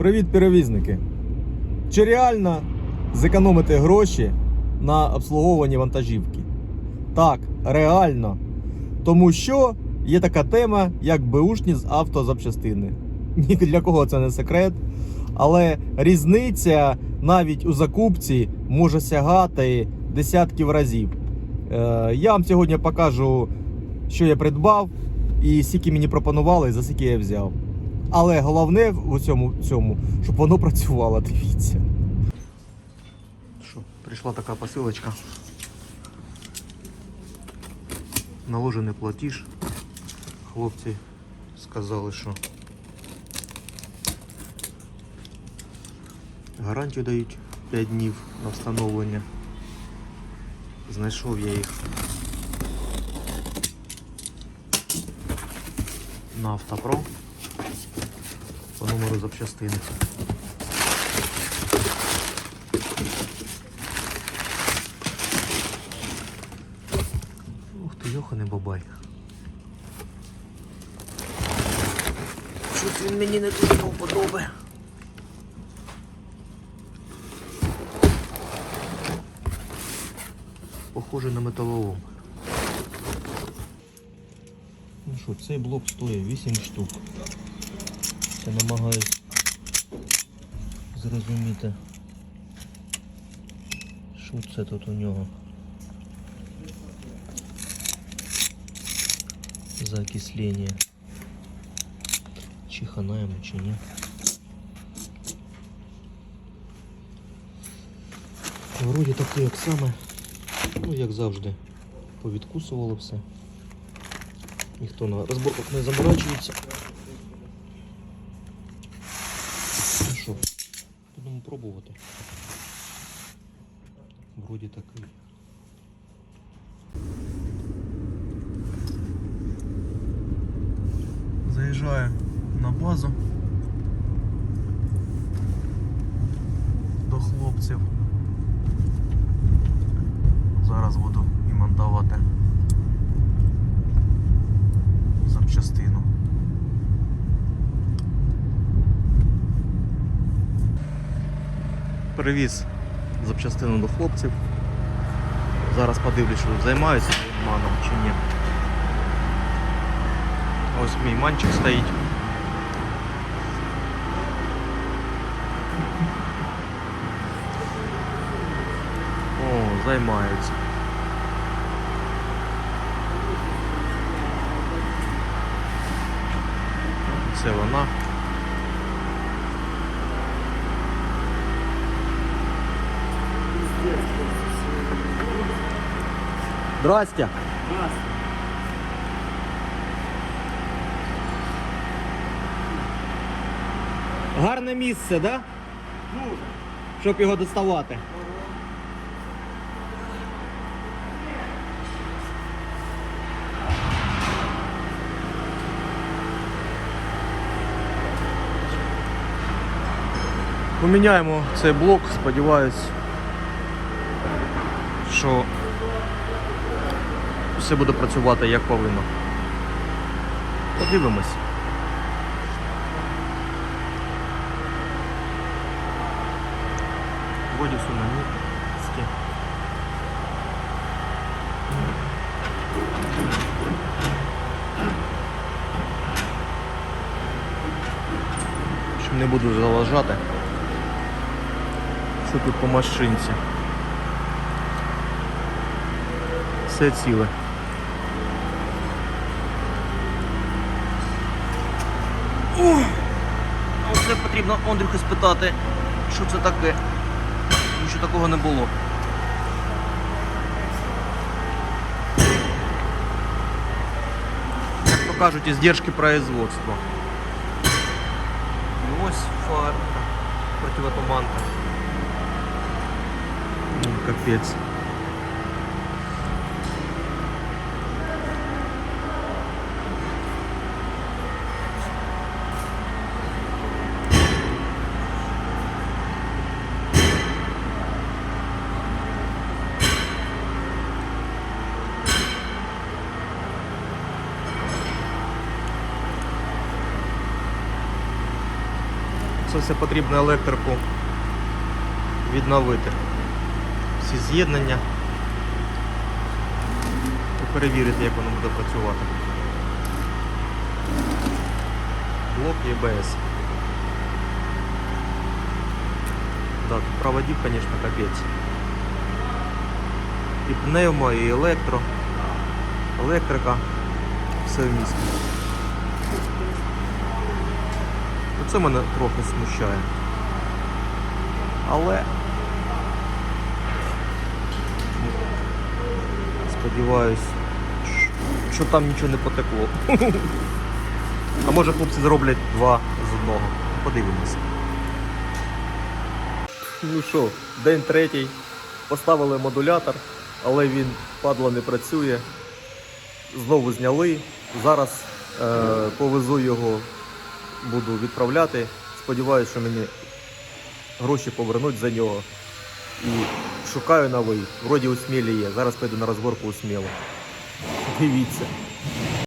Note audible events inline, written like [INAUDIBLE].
Привіт, перевізники! Чи реально зекономити гроші на обслуговуванні вантажівки? Так, реально. Тому що є така тема, як беушні з автозапчастини. [LAUGHS] Ні для кого це не секрет. Але різниця навіть у закупці може сягати десятків разів. Е, Я вам сьогодні покажу, що я придбав, і скільки мені пропонували, за скільки я взяв. Але головне в цьому, цьому щоб воно працювало, дивіться. Що, прийшла така посилочка. Наложений платіж. Хлопці сказали, що гарантію дають 5 днів на встановлення. Знайшов я їх на Автопро по номеру запчастини. Ух ти, йоханий бабай. Щось він мені не дуже вподоби. Похоже на металолом. Ну що, цей блок стоїть 8 штук. Я намагаюсь зрозуміти, що це тут у нього. За окислення. Чи хана йому, чи ні. Вроді таке як саме, ну як завжди, повідкусувало все. Ніхто на розборках не заморачується. Що, будемо пробувати. Вроді такий. Заїжджаю на базу до хлопців. Зараз буду і монтувати запчастину. Привіз запчастину до хлопців. Зараз подивлюсь, що займаються маном чи ні. Ось мій манчик стоїть. О, займаються. Це вона. Здрасте. Гарне місце, да? Щоб його доставати. Поміняємо цей блок, сподіваюсь, що все буде працювати як повинно. Подивимось. Вводю на. Щоб не буду заважати. Що тут по машинці? Все ціле. Оце потрібно Андрюхи спитати, що це таке. Нічого такого не було. Як то кажуть, издержки производства. І ось фар противотуманка. Ну, капець. Це все потрібно електрику відновити. Всі з'єднання. І перевірити, як воно буде працювати. Блок ЄБС. Тут проводів, звісно, капець. І пневмо, і електро, електрика, все в місті. Це мене трохи смущає. Але сподіваюсь, що там нічого не потекло. [LAUGHS] А може хлопці зроблять два з одного. Подивимося. Ну що, день третій. Поставили модулятор, але він падла не працює. Знову зняли. Зараз е, повезу його, буду відправляти. Сподіваюся, що мені гроші повернуть за нього. І шукаю новий. Вроді у смілі є. Зараз піду на розборку у смілу. Дивіться.